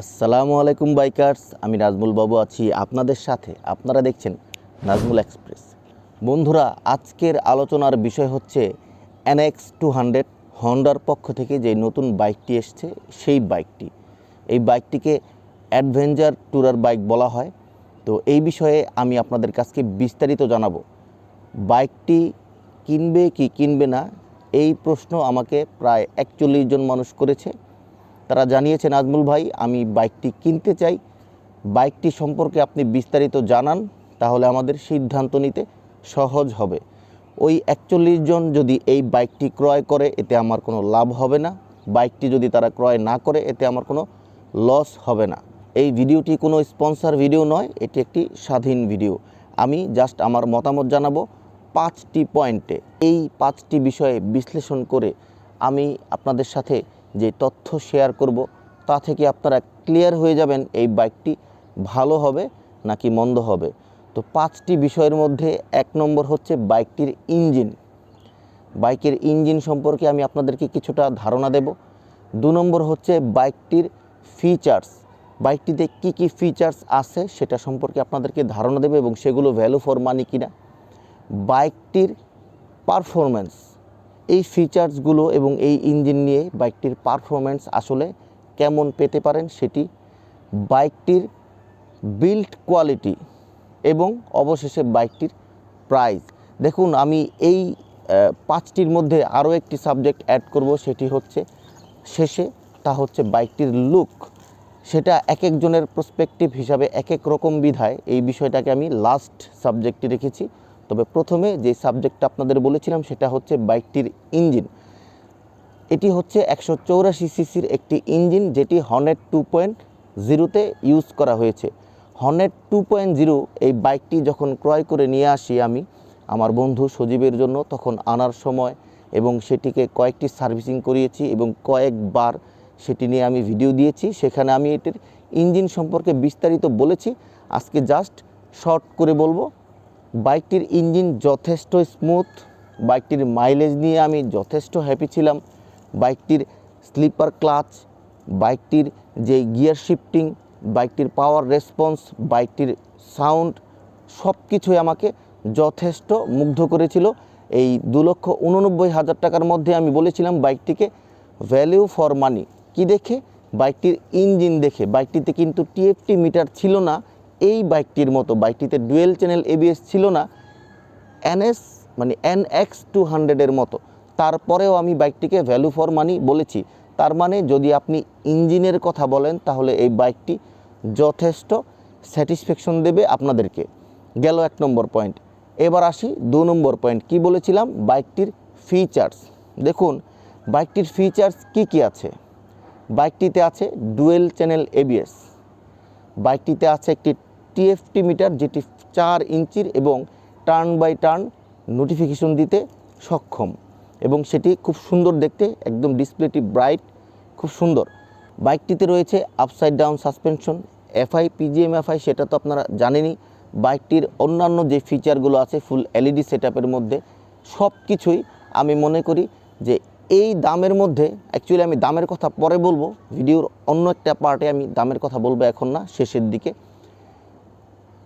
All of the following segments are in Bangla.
আসসালামু আলাইকুম বাইকার্স, আমি নাজমুল বাবু আছি আপনাদের সাথে। আপনারা দেখছেন নাজমুল এক্সপ্রেস। বন্ধুরা, আজকের আলোচনার বিষয় হচ্ছে এনএক্স টু হান্ড্রেড হন্ডার পক্ষ থেকে যে নতুন বাইকটি এসছে, সেই বাইকটি। এই বাইকটিকে অ্যাডভেঞ্চার ট্যুরার বাইক বলা হয়। তো এই বিষয়ে আমি আপনাদের কাছকে বিস্তারিত জানাব। বাইকটি কিনবে কি কিনবে না, এই প্রশ্ন আমাকে প্রায় একচল্লিশ জন মানুষ করেছে। তারা জানিয়েছেন নাজমুল ভাই, আমি বাইকটি কিনতে চাই। বাইকটি সম্পর্কে আপনি বিস্তারিত জানান, তাহলে আমাদের সিদ্ধান্ত নিতে সহজ হবে। ওই একচল্লিশ জন যদি এই বাইকটি ক্রয় করে, এতে আমার কোনো লাভ হবে না। বাইকটি যদি তারা ক্রয় না করে, এতে আমার কোনো লস হবে না। এই ভিডিওটি কোনো স্পন্সর ভিডিও নয়, এটি একটি স্বাধীন ভিডিও। আমি জাস্ট আমার মতামত জানাব পাঁচটি পয়েন্টে। এই পাঁচটি বিষয়ে বিশ্লেষণ করে আমি আপনাদের সাথে যে তথ্য শেয়ার করব, তা থেকে আপনারা ক্লিয়ার হয়ে যাবেন এই বাইকটি ভালো হবে নাকি মন্দ হবে। তো পাঁচটি বিষয়ের মধ্যে এক নম্বর হচ্ছে বাইকটির ইঞ্জিন বাইকের ইঞ্জিন সম্পর্কে আমি আপনাদেরকে কিছুটা ধারণা দেব। দু নম্বর হচ্ছে বাইকটির ফিচার্স বাইকটিতে কি কি ফিচার্স আছে সেটা সম্পর্কে আপনাদেরকে ধারণা দেবে এবং সেগুলো ভ্যালু ফর মানি কিনা। বাইকটির পারফরম্যান্স এই ফিচার্সগুলো এবং এই ইঞ্জিন নিয়ে বাইকটির পারফরম্যান্স আসলে কেমন পেতে পারেন সেটি বাইকটির বিল্ড কোয়ালিটি এবং অবশেষে বাইকটির প্রাইস দেখুন, আমি এই পাঁচটির মধ্যে আরও একটি সাবজেক্ট অ্যাড করব, সেটি হচ্ছে শেষে, তা হচ্ছে বাইকটির লুক সেটা এক একজনের প্রসপেক্টিভ হিসাবে এক এক রকম বিধায় এই বিষয়টাকে আমি লাস্ট সাবজেক্টে রেখেছি। তবে প্রথমে যে সাবজেক্টটা আপনাদের বলেছিলাম সেটা হচ্ছে বাইকটির ইঞ্জিন। এটি হচ্ছে একশো চৌরাশি সিসির একটি ইঞ্জিন যেটি হর্নেট টু পয়েন্ট জিরোতে ইউজ করা হয়েছে। হর্নেট টু পয়েন্ট জিরো এই বাইকটি যখন ক্রয় করে নিয়ে আসি আমি, আমার বন্ধু সজীবের জন্য তখন আনার সময় এবং সেটিকে কয়েকটি সার্ভিসিং করিয়েছি এবং কয়েকবার সেটি নিয়ে আমি ভিডিও দিয়েছি। সেখানে আমি এটির ইঞ্জিন সম্পর্কে বিস্তারিত বলেছি। আজকে জাস্ট শর্ট করে বলব বাইকটির ইঞ্জিন যথেষ্ট স্মুথ বাইকটির মাইলেজ নিয়ে আমি যথেষ্ট হ্যাপি ছিলাম। বাইকটির স্লিপার ক্লাচ বাইকটির যে গিয়ার শিফটিং বাইকটির পাওয়ার রেসপন্স বাইকটির সাউন্ড সব কিছুই আমাকে যথেষ্ট মুগ্ধ করেছিল। এই দু লক্ষ উননব্বই হাজার টাকার মধ্যে আমি বলেছিলাম বাইকটিকে ভ্যালিউ ফর মানি কি দেখে? বাইকটির ইঞ্জিন দেখে। বাইকটিতে কিন্তু টিএফটি মিটার ছিল না। এই বাইকটির মতো, বাইকটিতে ডুয়েল চ্যানেল এবিএস ছিল না এনএস মানে এন এক্স টু হান্ড্রেডের মতো। তারপরেও আমি বাইকটিকে ভ্যালু ফর মানি বলেছি। তার মানে যদি আপনি ইঞ্জিনের কথা বলেন, তাহলে এই বাইকটি যথেষ্ট স্যাটিসফ্যাকশন দেবে আপনাদেরকে। গেল এক নম্বর পয়েন্ট এবার আসি দু নম্বর পয়েন্ট কি বলেছিলাম? বাইকটির ফিচার্স দেখুন, বাইকটির ফিচার্স কি কি আছে? বাইকটিতে আছে ডুয়েল চ্যানেল এবিএস বাইকটিতে আছে একটি টিএফটি মিটার যেটি চার ইঞ্চির এবং টার্ন বাই টার্ন নোটিফিকেশন দিতে সক্ষম এবং সেটি খুব সুন্দর দেখতে, একদম ডিসপ্লেটি ব্রাইট, খুব সুন্দর। বাইকটিতে রয়েছে upside down suspension FI PGM FI সেটা তো আপনারা জানেনই। বাইকটির অন্যান্য যে ফিচারগুলো আছে ফুল এলইডি সেট মধ্যে সব কিছুই আমি মনে করি যে এই দামের মধ্যে অ্যাকচুয়ালি আমি দামের কথা পরে বলব, ভিডিওর অন্য একটা পার্টে আমি দামের কথা বলব এখন না, শেষের দিকে।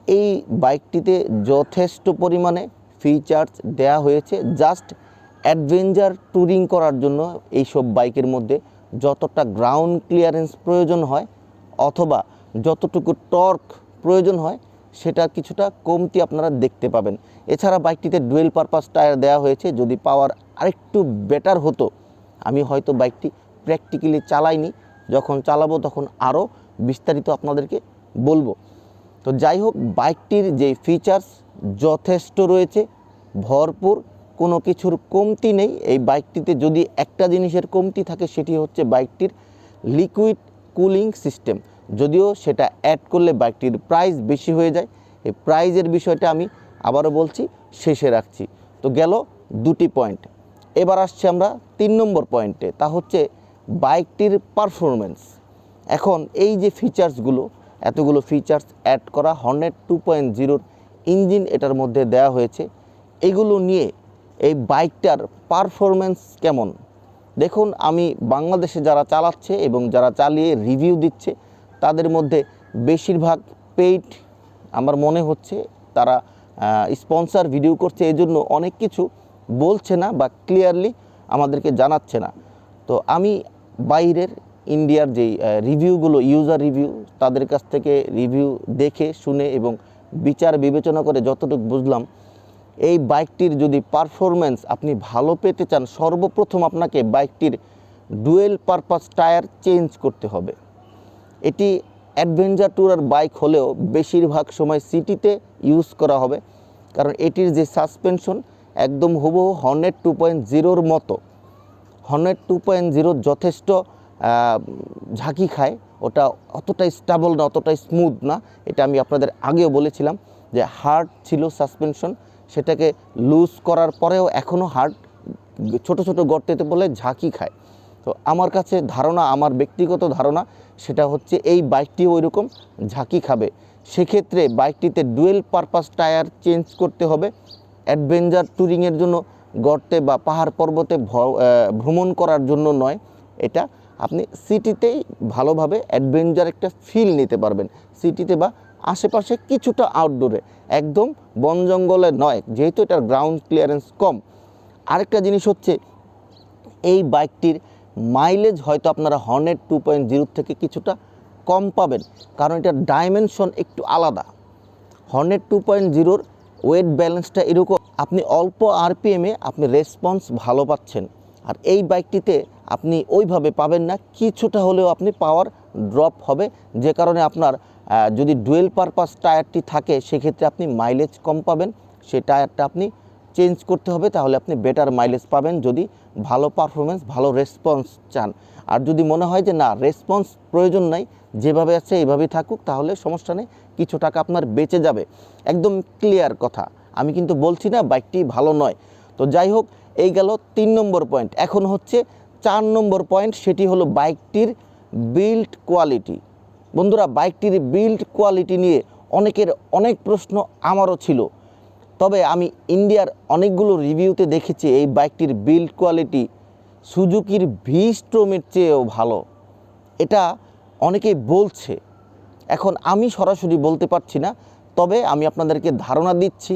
এই বাইকটিতে যথেষ্ট পরিমাণে ফিচার্স দেয়া হয়েছে। জাস্ট অ্যাডভেঞ্চার ট্যুরিং করার জন্য এইসব বাইকের মধ্যে যতটা গ্রাউন্ড ক্লিয়ারেন্স প্রয়োজন হয় অথবা যতটুকু টর্ক প্রয়োজন হয়, সেটা কিছুটা কমতি আপনারা দেখতে পাবেন। এছাড়া বাইকটিতে ডুয়েল পারপাস টায়ার দেওয়া হয়েছে। যদি পাওয়ার আরেকটু বেটার হতো, আমি হয়তো বাইকটি প্র্যাকটিক্যালি চালাইনি। যখন চালাবো তখন আরও বিস্তারিত আপনাদেরকে বলব। তো যাই হোক বাইকটির যে ফিচার্স যথেষ্ট রয়েছে, ভরপুর, কোনো কিছুর কমতি নেই। এই বাইকটিতে যদি একটা জিনিসের কমতি থাকে, সেটি হচ্ছে বাইকটির লিকুইড কুলিং সিস্টেম যদিও সেটা অ্যাড করলে বাইকটির প্রাইস বেশি হয়ে যায়, এই প্রাইজের বিষয়টা আমি আবারও বলছি, শেষে রাখছি। তো গেল দুটি পয়েন্ট এবার আসছে আমরা তিন নম্বর পয়েন্টে তা হচ্ছে বাইকটির পারফরমেন্স এখন এই যে ফিচার্সগুলো এতগুলো ফিচার্স অ্যাড করা হর্নেট টু পয়েন্ট জিরোর ইঞ্জিন এটার মধ্যে দেওয়া হয়েছে। এগুলো নিয়ে এই বাইকটার পারফরমেন্স কেমন? দেখুন, আমি বাংলাদেশে যারা চালাচ্ছে এবং যারা চালিয়ে রিভিউ দিচ্ছে, তাদের মধ্যে বেশিরভাগ পেইড আমার মনে হচ্ছে, তারা স্পন্সর ভিডিও করছে এই জন্য অনেক কিছু বলছে না বা ক্লিয়ারলি আমাদেরকে জানাচ্ছে না। তো আমি বাইরের ইন্ডিয়ার যেই রিভিউগুলো ইউজার রিভিউ তাদের কাছ থেকে রিভিউ দেখে, শুনে এবং বিচার বিবেচনা করে যতটুকু বুঝলাম, এই বাইকটির যদি পারফরমেন্স আপনি ভালো পেতে চান, সর্বপ্রথম আপনাকে বাইকটির ডুয়েল পারপাস টায়ার চেঞ্জ করতে হবে। এটি অ্যাডভেঞ্চার ট্যুরার বাইক হলেও বেশিরভাগ সময় সিটিতে ইউজ করা হবে, কারণ এটির যে সাসপেনশন একদম হুবহু হর্নেট টু পয়েন্ট জিরোর মতো। হর্নেট টু পয়েন্ট জিরো যথেষ্ট ঝাঁকি খায়, ওটা অতটা স্টাবল না অতটা স্মুথ না। এটা আমি আপনাদের আগেও বলেছিলাম যে হার্ড ছিল সাসপেনশন সেটাকে লুজ করার পরেও এখনও হার্ড ছোট ছোট গর্তেতে বলে ঝাঁকি খায়। তো আমার কাছে ধারণা, আমার ব্যক্তিগত ধারণা, সেটা হচ্ছে এই বাইকটি ওই রকম ঝাঁকি খাবে। সেক্ষেত্রে বাইকটিতে ডুয়েল পারপাস টায়ার চেঞ্জ করতে হবে অ্যাডভেঞ্চার ট্যুরিংয়ের জন্য গর্তে বা পাহাড় পর্বতে ভ্রমণ করার জন্য নয়। এটা আপনি সিটিতেই ভালোভাবে অ্যাডভেঞ্চার একটা ফিল নিতে পারবেন। সিটিতে বা আশেপাশে কিছুটা আউটডোরে একদম বন জঙ্গলে নয়, যেহেতু এটার গ্রাউন্ড ক্লিয়ারেন্স কম। আরেকটা জিনিস হচ্ছে, এই বাইকটির মাইলেজ হয়তো আপনারা হর্নেট টু পয়েন্ট জিরো থেকে কিছুটা কম পাবেন, কারণ এটার ডাইমেনশন একটু আলাদা। হর্নেট টু পয়েন্ট জিরোর ওয়েট ব্যালেন্সটা এরকম, আপনি অল্প আরপিএমে আপনি রেসপন্স ভালো পাচ্ছেন। আর এই বাইকটিতে আপনি ওইভাবে পাবেন না, কিছুটা হলেও আপনি পাওয়ার ড্রপ হবে। যে কারণে আপনার যদি ডুয়েল পারপাস টায়ারটি থাকে, সেক্ষেত্রে আপনি মাইলেজ কম পাবেন। সেই টায়ারটা আপনি চেঞ্জ করতে হবে, তাহলে আপনি বেটার মাইলেজ পাবেন যদি ভালো পারফরমেন্স ভালো রেসপন্স চান। আর যদি মনে হয় যে না রেসপন্স প্রয়োজন নাই, যেভাবে আছে এইভাবেই থাকুক, তাহলে সমস্যা নেই, কিছু টাকা আপনার বেঁচে যাবে। একদম ক্লিয়ার কথা। আমি কিন্তু বলছি না বাইকটি ভালো নয়। তো যাই হোক, এই গেল তিন নম্বর পয়েন্ট এখন হচ্ছে চার নম্বর পয়েন্ট সেটি হলো বাইকটির বিল্ড কোয়ালিটি বন্ধুরা, বাইকটির বিল্ড কোয়ালিটি নিয়ে অনেকের অনেক প্রশ্ন আমারও ছিল। তবে আমি ইন্ডিয়ার অনেকগুলো রিভিউতে দেখেছি এই বাইকটির বিল্ড কোয়ালিটি সুজুকির ভি স্ট্রোমের চেয়েও ভালো। এটা অনেকে বলছে। এখন আমি সরাসরি বলতে পারছি না, তবে আমি আপনাদেরকে ধারণা দিচ্ছি,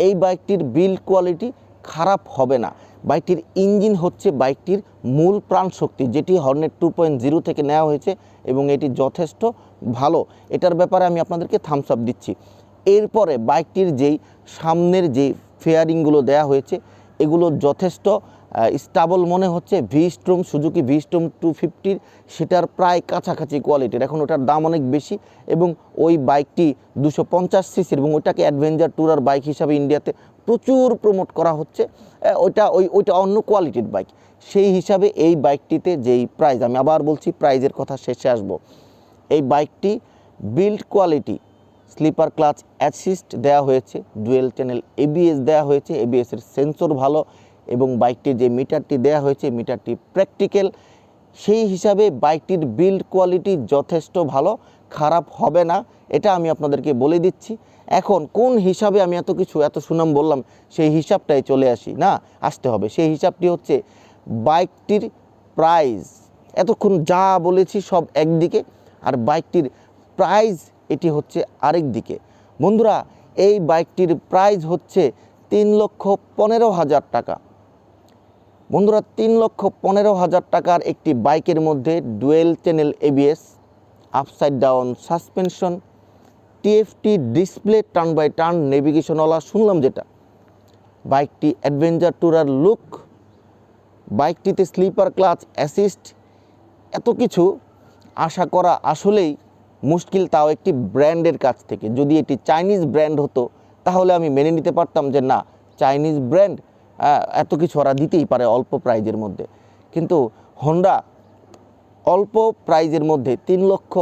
এই বাইকটির বিল্ড কোয়ালিটি খারাপ হবে না। বাইকটির ইঞ্জিন হচ্ছে বাইকটির মূল প্রাণ শক্তি যেটি হর্নেট টু পয়েন্ট জিরো থেকে নেওয়া হয়েছে এবং এটি যথেষ্ট ভালো। এটার ব্যাপারে আমি আপনাদেরকে থামস আপ দিচ্ছি। এরপরে বাইকটির যেই সামনের যে ফেয়ারিংগুলো দেয়া হয়েছে, এগুলো যথেষ্ট স্টাবল মনে হচ্ছে V Strom Suzuki V Strom two ফিফটির সেটার প্রায় কাছাকাছি কোয়ালিটির এখন ওটার দাম অনেক বেশি এবং ওই বাইকটি দুশো পঞ্চাশ সিসির এবং ওইটাকে অ্যাডভেঞ্চার ট্যুরার বাইক হিসাবে ইন্ডিয়াতে প্রচুর প্রমোট করা হচ্ছে। ওইটা ওই, ওইটা অন্য কোয়ালিটির বাইক সেই হিসাবে এই বাইকটিতে যেই প্রাইস আমি আবার বলছি প্রাইজের কথা শেষে আসব। এই বাইকটি build quality slipper clutch assist দেওয়া হয়েছে ডুয়েল চ্যানেল এবিএস দেওয়া হয়েছে এবিএসের সেন্সর ভালো এবং বাইকটির যে মিটারটি দেওয়া হয়েছে, মিটারটি প্র্যাকটিক্যাল, সেই হিসাবে বাইকটির বিল্ড কোয়ালিটি যথেষ্ট ভালো, খারাপ হবে না, এটা আমি আপনাদেরকে বলে দিচ্ছি। এখন কোন হিসাবে আমি এত কিছু, এত সুনাম বললাম, সেই হিসাবটাই চলে আসি। না, আসতে হবে। সেই হিসাবটি হচ্ছে বাইকটির প্রাইস। এতক্ষণ যা বলেছি সব একদিকে, আর বাইকটির প্রাইস এটি হচ্ছে আরেক দিকে। বন্ধুরা, এই বাইকটির প্রাইস হচ্ছে তিন লক্ষ পনেরো হাজার টাকা। বন্ধুরা, তিন লক্ষ পনেরো হাজার টাকার একটি বাইকের মধ্যে dual channel ABS upside down suspension TFT display turn by turn নেভিগেশনওয়ালা শুনলাম যেটা। বাইকটি অ্যাডভেঞ্চার ট্যুরার লুক বাইকটিতে স্লিপার ক্লাচ অ্যাসিস্ট এত কিছু আশা করা আসলেই মুশকিল, তাও একটি ব্র্যান্ডের কাছ থেকে। যদি এটি চাইনিজ ব্র্যান্ড হতো, তাহলে আমি মেনে নিতে পারতাম যে না, চাইনিজ ব্র্যান্ড এত কিছু ওরা দিতেই পারে অল্প প্রাইজের মধ্যে। কিন্তু হন্ডা অল্প প্রাইজের মধ্যে তিন লক্ষ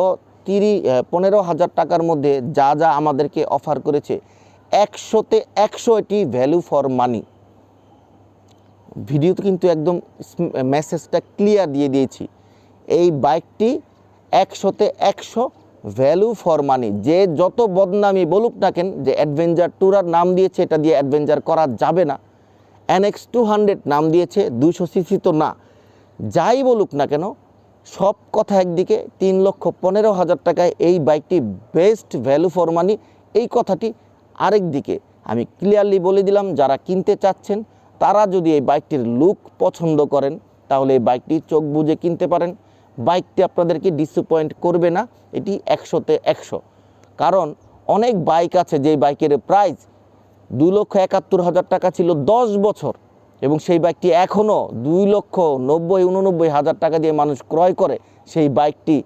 তিরিশ পনেরো হাজার টাকার মধ্যে যা যা আমাদেরকে অফার করেছে, একশোতে একশো এটি ভ্যালু ফর মানি ভিডিওতে কিন্তু একদম মেসেজটা ক্লিয়ার দিয়ে দিয়েছি। এই বাইকটি একশোতে একশো ভ্যালু ফর মানি যে যত বদনামি বলুক না কেন, যে অ্যাডভেঞ্চার ট্যুরার নাম দিয়েছে, এটা দিয়ে অ্যাডভেঞ্চার করা যাবে না। এনএক্স টু হান্ড্রেড নাম দিয়েছে দুশো সিসি তো না। যাই বলুক না কেন, সব কথা একদিকে, তিন লক্ষ পনেরো হাজার টাকায় এই বাইকটি বেস্ট ভ্যালু ফর মানি এই কথাটি আরেক দিকে আমি ক্লিয়ারলি বলে দিলাম, যারা কিনতে চাচ্ছেন, তারা যদি এই বাইকটির লুক পছন্দ করেন, তাহলে এই বাইকটি চোখ বুজে কিনতে পারেন। বাইকটি আপনাদেরকে ডিসঅ্যাপয়েন্ট করবে না, এটি একশোতে একশো। কারণ অনেক বাইক আছে যেই বাইকের প্রাইস দুই লক্ষ একাত্তর হাজার টাকা ছিল দশ বছর। এবং সেই বাইকটি এখনও দুই লক্ষ নব্বই, উননব্বই হাজার টাকা দিয়ে মানুষ ক্রয় করে। সেই বাইকটি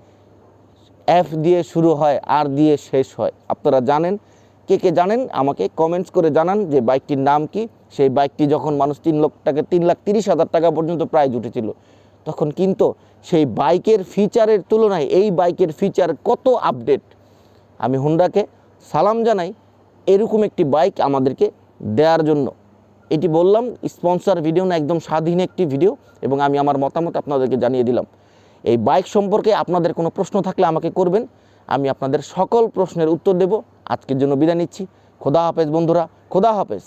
এফ দিয়ে শুরু হয় আর দিয়ে শেষ হয়। আপনারা জানেন? কে কে জানেন? আমাকে কমেন্টস করে জানান যে বাইকটির নাম কি। সেই বাইকটি যখন মানুষ তিন লক্ষ টাকা, তিন লাখ তিরিশ হাজার টাকা পর্যন্ত প্রাইজ উঠেছিল। তখন কিন্তু সেই বাইকের ফিচারের তুলনায় এই বাইকের ফিচার কত আপডেট আমি হুন্ডাকে সালাম জানাই। এরকম একটি বাইক আমাদেরকে দেওয়ার জন্য। এটি বললাম, স্পন্সর ভিডিও না, একদম স্বাধীন একটি ভিডিও এবং আমি আমার মতামত আপনাদেরকে জানিয়ে দিলাম। এই বাইক সম্পর্কে আপনাদের কোনো প্রশ্ন থাকলে আমাকে করবেন। আমি আপনাদের সকল প্রশ্নের উত্তর দেব। আজকের জন্য বিদায় নিচ্ছি। খোদা হাফেজ বন্ধুরা, খোদা হাফেজ।